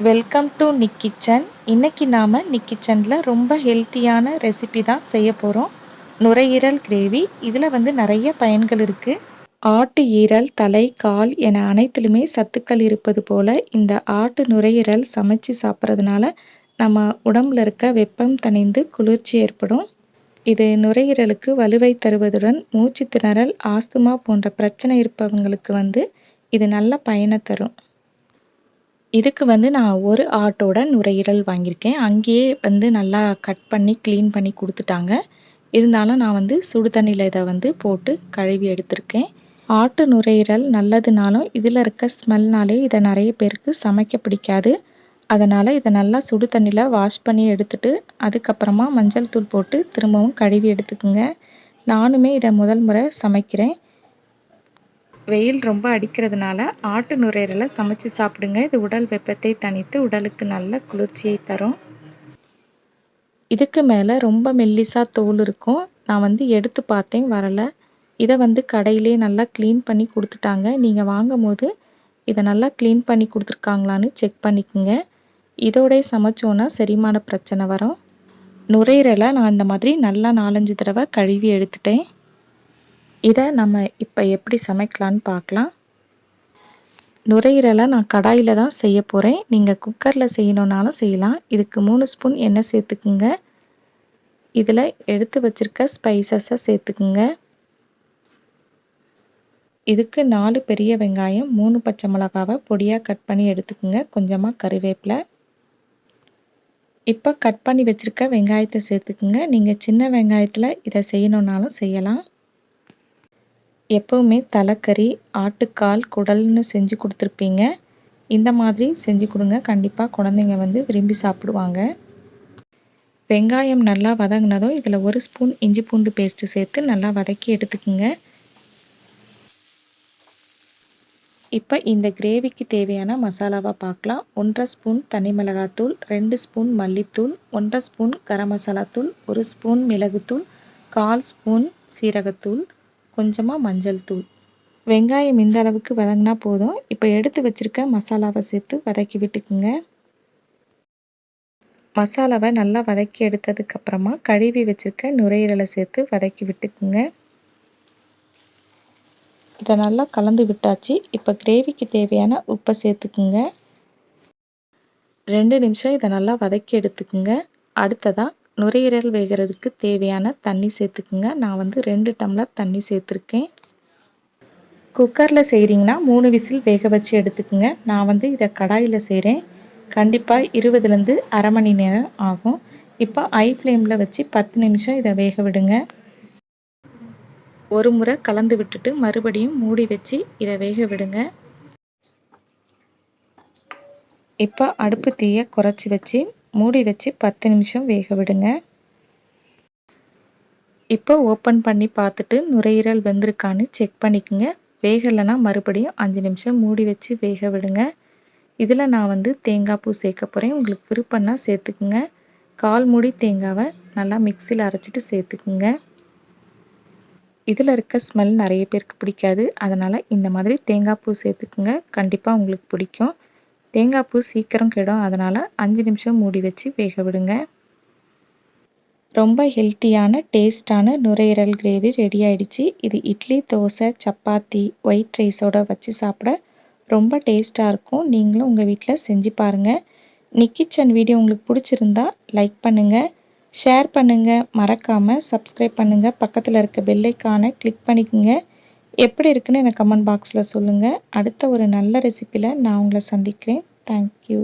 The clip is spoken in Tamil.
வெல்கம் டு நிக் கிச்சன் இன்னைக்கு நாம் நிக் கிச்சனில் ரொம்ப ஹெல்த்தியான ரெசிபி தான் செய்ய போகிறோம் நுரையீரல் கிரேவி இதில் வந்து நிறைய பயன்கள் இருக்குது ஆட்டு ஈரல் தலை கால் என அனைத்திலுமே சத்துக்கள் இருப்பது போல் இந்த ஆட்டு நுரையீரல் சமைச்சு சாப்பிட்றதுனால நம்ம உடம்புல இருக்க வெப்பம் தணிந்து குளிர்ச்சி ஏற்படும். இது நுரையீரலுக்கு வலுவை தருவதுடன் மூச்சு திணறல் ஆஸ்துமா போன்ற பிரச்சனை இருப்பவங்களுக்கு வந்து இது நல்ல பயனை தரும். இதுக்கு வந்து நான் ஒரு ஆட்டோட நுரையீரல் வாங்கியிருக்கேன். அங்கேயே வந்து நல்லா கட் பண்ணி க்ளீன் பண்ணி கொடுத்துட்டாங்க. இருந்தாலும் நான் வந்து சுடு தண்ணியில் இதை வந்து போட்டு கழுவி எடுத்திருக்கேன். ஆட்டு நுரையீரல் நல்லதுனாலும் இதில் இருக்க ஸ்மெல்னாலே இதை நிறைய பேருக்கு சமைக்க பிடிக்காது. அதனால் இதை நல்லா சுடு தண்ணியில் வாஷ் பண்ணி எடுத்துட்டு அதுக்கப்புறமா மஞ்சள் தூள் போட்டு திரும்பவும் கழுவி எடுத்துக்குங்க. நானுமே இதை முதல் முறை சமைக்கிறேன். வெயில் ரொம்ப அடிக்கிறதுனால ஆட்டு நுரையீரலை சமைச்சு சாப்பிடுங்க. இது உடல் வெப்பத்தை தணித்து உடலுக்கு நல்ல குளிர்ச்சியை தரும். இதுக்கு மேலே ரொம்ப மெல்லிசா தோல் இருக்கும். நான் வந்து எடுத்து பார்த்தேன் வரலை. இதை வந்து கடையிலே நல்லா க்ளீன் பண்ணி கொடுத்துட்டாங்க. நீங்கள் வாங்கும் போது இதை நல்லா க்ளீன் பண்ணி கொடுத்துருக்காங்களான்னு செக் பண்ணிக்கோங்க. இதோடய சமைச்சோன்னா செரிமான பிரச்சனை வரும். நுரையீரலை நான் இந்த மாதிரி நல்லா நாலஞ்சு தடவை கழுவி எடுத்துட்டேன். இதை நம்ம இப்போ எப்படி சமைக்கலான்னு பார்க்கலாம் நுரையீரலை நான் கடாயில் தான் செய்ய போகிறேன் நீங்கள் குக்கரில் செய்யணுன்னாலும் செய்யலாம். இதுக்கு மூணு ஸ்பூன் எண்ணெய் சேர்த்துக்குங்க. இதில் எடுத்து வச்சுருக்க ஸ்பைசஸை சேர்த்துக்குங்க. இதுக்கு நாலு பெரிய வெங்காயம் மூணு பச்சை மிளகாவை பொடியாக கட் பண்ணி எடுத்துக்குங்க. கொஞ்சமாக கறிவேப்பிலை. இப்போ கட் பண்ணி வச்சுருக்க வெங்காயத்தை சேர்த்துக்குங்க. நீங்கள் சின்ன வெங்காயத்தில் இதை செய்யணுன்னாலும் செய்யலாம். எப்போவுமே தலைக்கறி ஆட்டுக்கால் குடல்னு செஞ்சு கொடுத்துருப்பீங்க. இந்த மாதிரி செஞ்சு கொடுங்க. கண்டிப்பாக குழந்தைங்க வந்து விரும்பி சாப்பிடுவாங்க. வெங்காயம் நல்லா வதங்கினதும் இதில் ஒரு ஸ்பூன் இஞ்சி பூண்டு பேஸ்ட்டு சேர்த்து நல்லா வதக்கி எடுத்துக்குங்க. இப்போ இந்த கிரேவிக்கு தேவையான மசாலாவை பார்க்கலாம். ஒன்றரை ஸ்பூன் தனி மிளகாத்தூள் ரெண்டு ஸ்பூன் மல்லித்தூள் ஒன்றரை ஸ்பூன் கரம் மசாலா தூள் ஒரு ஸ்பூன் மிளகுத்தூள் கால் ஸ்பூன் சீரகத்தூள் கொஞ்சமாக மஞ்சள் தூள். வெங்காயம் இந்த அளவுக்கு வதங்கினா போதும். இப்போ எடுத்து வச்சுருக்க மசாலாவை சேர்த்து வதக்கி விட்டுக்குங்க. மசாலாவை நல்லா வதக்கி எடுத்ததுக்கப்புறமா கழுவி வச்சுருக்க நுரையீரலை சேர்த்து வதக்கி விட்டுக்குங்க. இதை நல்லா கலந்து விட்டாச்சு. இப்போ கிரேவிக்கு தேவையான உப்பை சேர்த்துக்குங்க. ரெண்டு நிமிஷம் இதை நல்லா வதக்கி எடுத்துக்குங்க. அடுத்ததாக நுரையீரல் வேகிறதுக்கு தேவையான தண்ணி சேர்த்துக்குங்க. நான் வந்து ரெண்டு டம்ளர் தண்ணி சேர்த்துருக்கேன். குக்கரில் செய்கிறீங்கன்னா மூணு விசில் வேக வச்சு எடுத்துக்குங்க. நான் வந்து இதை கடாயில் செய்கிறேன் கண்டிப்பாக இருபதுலேருந்து அரை மணி நேரம் ஆகும். இப்போ ஐ ஃப்ளேமில் வச்சு பத்து நிமிஷம் இதை வேக விடுங்க. ஒரு முறை கலந்து விட்டுட்டு மறுபடியும் மூடி வச்சு இதை வேக விடுங்க. இப்போ அடுப்பு தீயை குறைச்சி வச்சு மூடி வச்சு பத்து நிமிஷம் வேக விடுங்க. இப்போ ஓப்பன் பண்ணி பார்த்துட்டு நுரையீரல் வெந்திருக்கான்னு செக் பண்ணிக்கோங்க. வேகலைன்னா மறுபடியும் அஞ்சு நிமிஷம் மூடி வச்சு வேக விடுங்க. இதில் நான் வந்து தேங்காய் பூ சேர்க்க போகிறேன் உங்களுக்கு விருப்பம்னா சேர்த்துக்குங்க. கால் மூடி தேங்காவை நல்லா மிக்சியில் அரைச்சிட்டு சேர்த்துக்குங்க. இதில் இருக்க ஸ்மெல் நிறைய பேருக்கு பிடிக்காது. அதனால் இந்த மாதிரி தேங்காய் பூ சேர்த்துக்குங்க. கண்டிப்பாக உங்களுக்கு பிடிக்கும். தேங்காய் பூ சீக்கிரம் கெடும். அதனால் அஞ்சு நிமிஷம் மூடி வச்சு வேக விடுங்க. ரொம்ப ஹெல்த்தியான டேஸ்டான நுரையீரல் கிரேவி ரெடி ஆயிடுச்சு. இது இட்லி தோசை சப்பாத்தி ஒயிட் ரைஸோட வச்சு சாப்பிட ரொம்ப டேஸ்ட்டாக இருக்கும். நீங்களும் உங்கள் வீட்டில் செஞ்சு பாருங்கள் நிக்கிச்சன் வீடியோ உங்களுக்கு பிடிச்சிருந்தா லைக் பண்ணுங்கள் ஷேர் பண்ணுங்கள் மறக்காமல் சப்ஸ்கிரைப் பண்ணுங்கள் பக்கத்தில் இருக்க பெல்லைக்கான கிளிக் பண்ணிக்கோங்க. எப்படி இருக்குன்னு எனக்கு கமெண்ட் பாக்ஸில் சொல்லுங்கள் அடுத்த ஒரு நல்ல ரெசிப்பியில் நான் உங்களை சந்திக்கிறேன். தேங்க்யூ